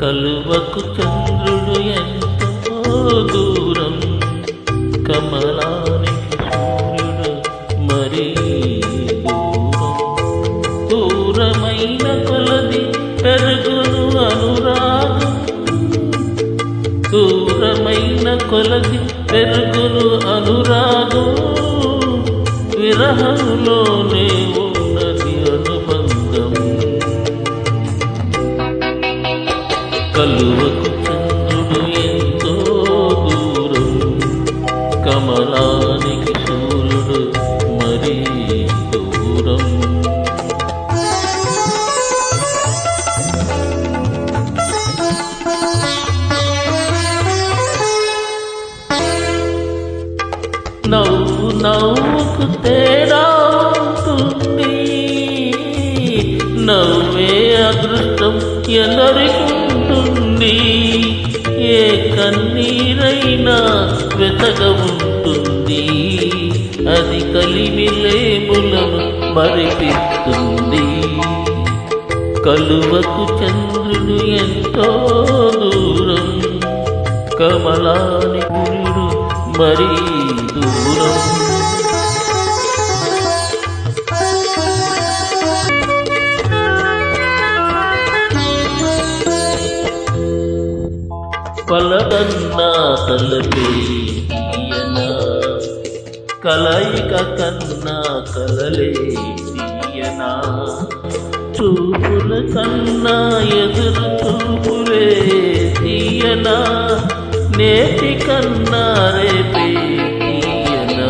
కలువకు చంద్రుడు ఎంతో దూరం? కమలానికి సూర్యుడు మరీ దూరం. దూరమైన కొలది పెరుగును అనురాగం. దూరమైన కొలది పెరుగును అనురాగం. విరహంలోనే కలువకు చంద్రుడు ఎంతో దూరం. కమలానికి సూర్యుడు మరీ దూరం. నవ్వు నవ్వుకు తేడా ఉంటుంది. నవ్వే అదృష్టం ఉంటుంది. ఏ కన్నీరైనా వెతక ఉంటుంది. అది కలిమిలేములను మరిపిస్తుంది. కలువకు చంద్రుడు ఎంతో దూరం కమలాని గురుడు మరీ దూరం. పలదన్నా తలపే కలయిక కన్నా కలలే తీయనా. చూపుల కన్నా ఎదురు చూపులే తీయనా. నేటి కన్నా రేపే తీయనా.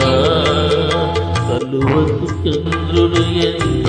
కలువకు చంద్రుడు ఎంత